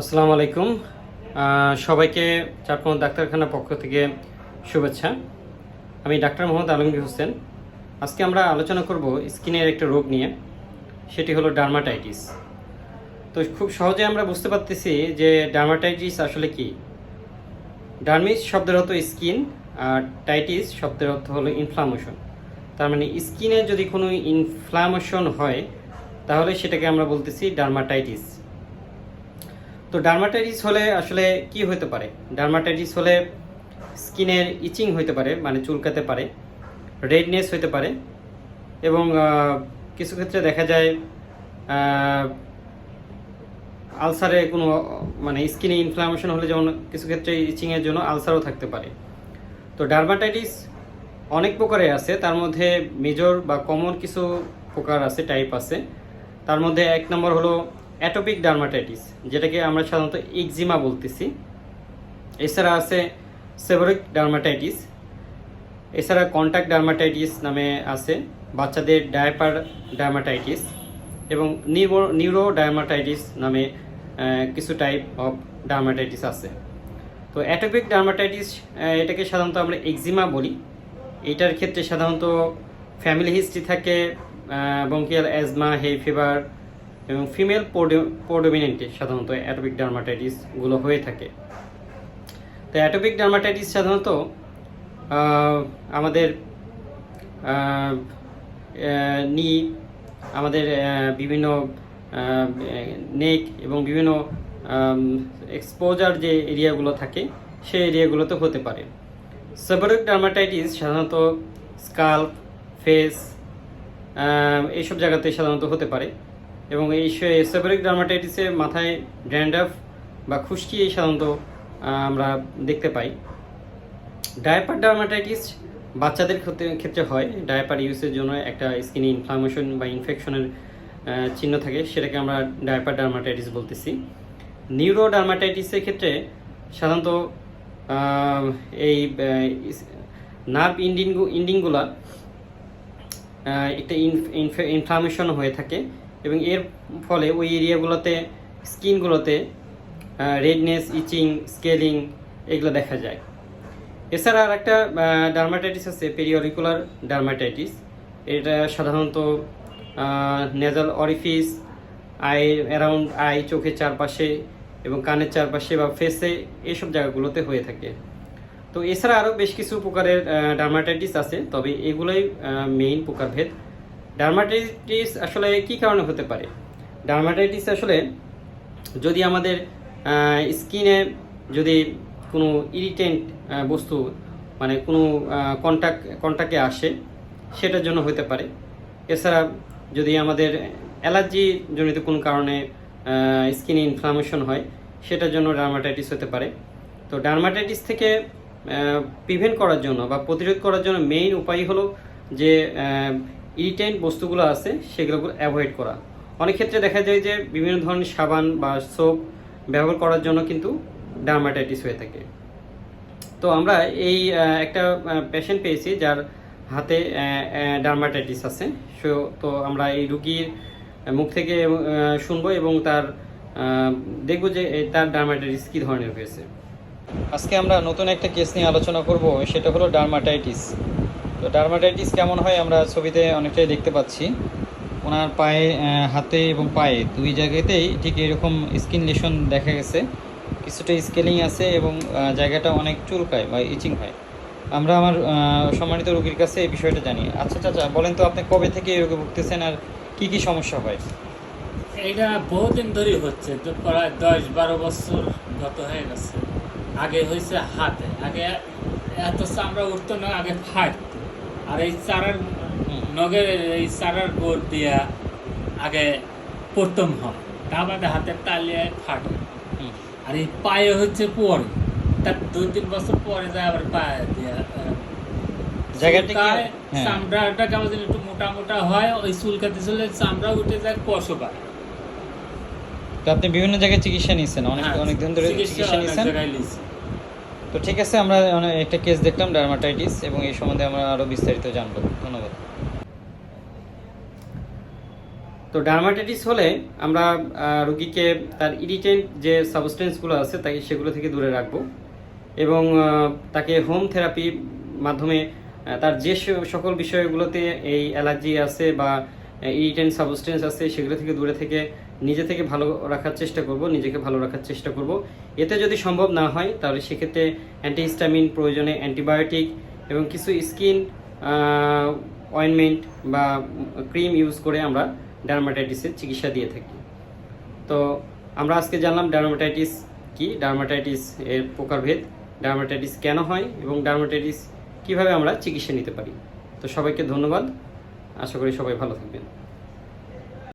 আসসালামু আলাইকুম। সবাইকে চারপোনা ডাক্তারখানার পক্ষ থেকে শুভেচ্ছা। আমি ডাক্তার মোহাম্মদ আলমগীর হোসেন। আজকে আমরা আলোচনা করব স্কিনের একটা রোগ নিয়ে, সেটি হলো ডার্মাটাইটিস। তো খুব সহজে আমরা বুঝতে পারতেছি যে ডার্মাটাইটিস আসলে কি। ডার্মিস শব্দের অর্থ স্কিন, আর টাইটিস শব্দের অর্থ হলো ইনফ্লামেশন তার মানে স্কিনে যদি কোনো ইনফ্লামেশন হয়, তাহলে সেটাকে আমরা বলতেছি ডার্মাটাইটিস। তো ডার্মাটাইটিস হলে আসলে কি হতে পারে? ডার্মাটাইটিস হলে স্কিনের ইচিং হতে পারে মানে চুলকাতে পারে রেডনেস হতে পারে এবং কিছু ক্ষেত্রে দেখা যায় আলসারে কোনো মানে স্কিনে ইনফ্লামেশন হলে যেমন কিছু ক্ষেত্রে ইচিংয়ের জন্য আলসারও থাকতে পারে। তো ডার্মাটাইটিস অনেক প্রকারে আছে, তার মধ্যে মেজর বা কমন কিছু প্রকার আছে টাইপ আছে। তার মধ্যে এক নম্বর হলো অ্যাটোপিক ডার্মাটাইটিস, যেটাকে আমরা সাধারণত ইকজিমা বলতেছি। এছাড়া আছে সেভরিক ডার্মাটাইটিস। এছাড়া কন্ট্যাক্ট ডার্মাটাইটিস নামে আছে বাচ্চাদের ডায়াপার ডার্মাটাইটিস এবং নিউরো নিউরো ডার্মাটাইটিস নামে কিছু টাইপ অফ ডার্মাটাইটিস আছে। তো অ্যাটোপিক ডার্মাটাইটিস এটাকে সাধারণত আমরা এক্সিমা বলি। এটার ক্ষেত্রে সাধারণত ফ্যামিলি হিস্ট্রি থাকে বঙ্কিয়াল অ্যাজমা হে ফিভার এবং ফিমেল পোডোমিনেন্টে সাধারণত অ্যাটোপিক ডার্মাটাইটিসগুলো হয়ে থাকে। তো অ্যাটোপিক ডার্মাটাইটিস সাধারণত আমাদের নি আমাদের বিভিন্ন নেক এবং বিভিন্ন এক্সপোজার যে এরিয়াগুলো থাকে, সেই এরিয়াগুলোতে হতে পারে। সেবারিক ডার্মাটাইটিস সাধারণত স্কাল্প, ফেস এইসব জায়গাতে সাধারণত হতে পারে। এবং এই সেবারিক ডার্মাটাইটিসে মাথায় ড্যান্ডাফ বা খুশকি এই সাধারণত আমরা দেখতে পাই। ডায়াপার ডার্মাটাইটিস বাচ্চাদের ক্ষেত্রে- হয়। ডায়াপার ইউজের জন্য একটা স্কিনে ইনফ্লামেশন বা ইনফেকশনের চিহ্ন থাকে, সেটাকে আমরা ডায়াপার ডার্মাটাইটিস বলতেছি। নিউরো ডার্মাটাইটিসের ক্ষেত্রে সাধারণত এই নার্ভ ইন্ডিং ইন্ডিংগুলা একটা ইনফ্লামেশন হয়ে থাকে। এবং এর ফলে ওই এরিয়াগুলোতে, স্কিনগুলোতে রেডনেস ইচিং স্কেলিং এগুলো দেখা যায়। এছাড়া আর একটা ডার্মাটাইটিস আছে পেরিওরিকুলার ডার্মাটাইটিস এটা সাধারণত nasal orifice eye around eye চোখের চারপাশে এবং কানের চারপাশে বা ফেসে এইসব জায়গাগুলোতে হয়ে থাকে। তো এছাড়া আরও বেশ কিছু প্রকারের ডার্মাটাইটিস আছে, তবে এগুলোই মেইন প্রকারভেদ। ডার্মাটাইটিস আসলে কি কারণে হতে পারে? ডার্মাটাইটিস আসলে যদি আমাদের স্কিনে যদি কোনো ইরিটেন্ট বস্তু মানে কোনো কন্টাক্ট কন্টাক্টে আসে, সেটার জন্য হতে পারে। এছাড়া যদি আমাদের অ্যালার্জি জনিত কোনো কারণে স্কিনে ইনফ্লামেশন হয়, সেটার জন্য ডার্মাটাইটিস হতে পারে। তো ডার্মাটাইটিস থেকে প্রিভেন্ট করার জন্য বা প্রতিরোধ করার জন্য মেইন উপায় হলো যে ইরিটেন্ট বস্তুগুলো আছে, সেগুলো অ্যাভয়েড করা। অনেক ক্ষেত্রে দেখা যায় যে বিভিন্ন ধরনের সাবান বা সোপ ব্যবহার করার জন্য কিন্তু ডার্মাটাইটিস হয়ে থাকে। তো আমরা এই একটা পেশেন্ট পেয়েছি যার হাতে ডার্মাটাইটিস আছে। সো, তো আমরা এই রুগীর মুখ থেকে শুনব এবং তার দেখব যে তার ডার্মাটাইটিস কী ধরনের হয়েছে। আজকে আমরা নতুন একটা কেস নিয়ে আলোচনা করব, সেটা হলো ডার্মাটাইটিস তো ডার্মাটাইটিস কেমন হয় আমরা ছবিতে অনেকটাই দেখতে পাচ্ছি। ওনার পায়ে হাতে এবং পায়ে দুই জায়গাতেই ঠিক এরকম স্কিন লেশন দেখা গেছে। কিছুটা স্কেলিং আছে এবং জায়গাটা অনেক চুলকায় বা ইচিং হয়। আমরা আমার সম্মানিত রোগীর কাছে এই বিষয়টা জানি। আচ্ছা চাচা, বলেন তো আপনি কবে থেকে এই রোগে ভুগতেছেন আর কি কি সমস্যা হয়? এটা বহুদিন ধরেই হচ্ছে, তো প্রায় দশ বারো বছর গত হয়ে গেছে। আগে হয়েছে হাতে, আগে এত চামড়া উঠতো না, আগে ফাটতো। আর এই চারার নগের এই চারার গোড় দিয়া আগে প্রথম হয়। তা বাদে হাতের তালিয়ে ফাটে। আর এই পায়ে হচ্ছে পরে। তার দুই তিন বছর পরে যায় আবার পায়ে দিয়া হ্যাঁ। চামড়াটা কেমন যেন একটু মোটা মোটা হয় ওই চুলকাতে চলে চামড়া উঠে যায় কষ পায় তো আপনি বিভিন্ন জায়গায় চিকিৎসা নিয়েছেন অনেক হ্যাঁ, অনেক দিন ধরে চিকিৎসা নিয়েছেন। তো ঠিক আছে, আমরা অনেক একটা কেস দেখলাম ডার্মাটাইটিস এবং এই সম্বন্ধে আমরা আরও বিস্তারিত জানব। ধন্যবাদ। তো ডার্মাটাইটিস হলে আমরা রুগীকে তার ইরিটেন্ট যে সাবস্টেন্সগুলো আছে, তাকে সেগুলো থেকে দূরে রাখব এবং তাকে হোম থেরাপির মাধ্যমে তার যে সকল বিষয়গুলোতে এই অ্যালার্জি আছে বা ইরিটেন্ট সাবস্টেন্স আছে, সেগুলো থেকে দূরে থেকে নিজে থেকে ভালো রাখার চেষ্টা করব, নিজেকে ভালো রাখার চেষ্টা করব। এতে যদি সম্ভব না হয়, তাহলে সেক্ষেত্রে অ্যান্টিহিস্টামিন প্রয়োজনে অ্যান্টিবায়োটিক এবং কিছু স্কিন অয়েনমেন্ট বা ক্রিম ইউজ করে আমরা ডার্মাটাইটিসের চিকিৎসা দিয়ে থাকি। তো আমরা আজকে জানলাম ডার্মাটাইটিস কি? ডার্মাটাইটিস এর প্রকারভেদ ডার্মাটাইটিস কেন হয় এবং ডার্মাটাইটিস কীভাবে আমরা চিকিৎসা নিতে পারি? তো সবাইকে ধন্যবাদ। আশা করি সবাই ভালো থাকবেন।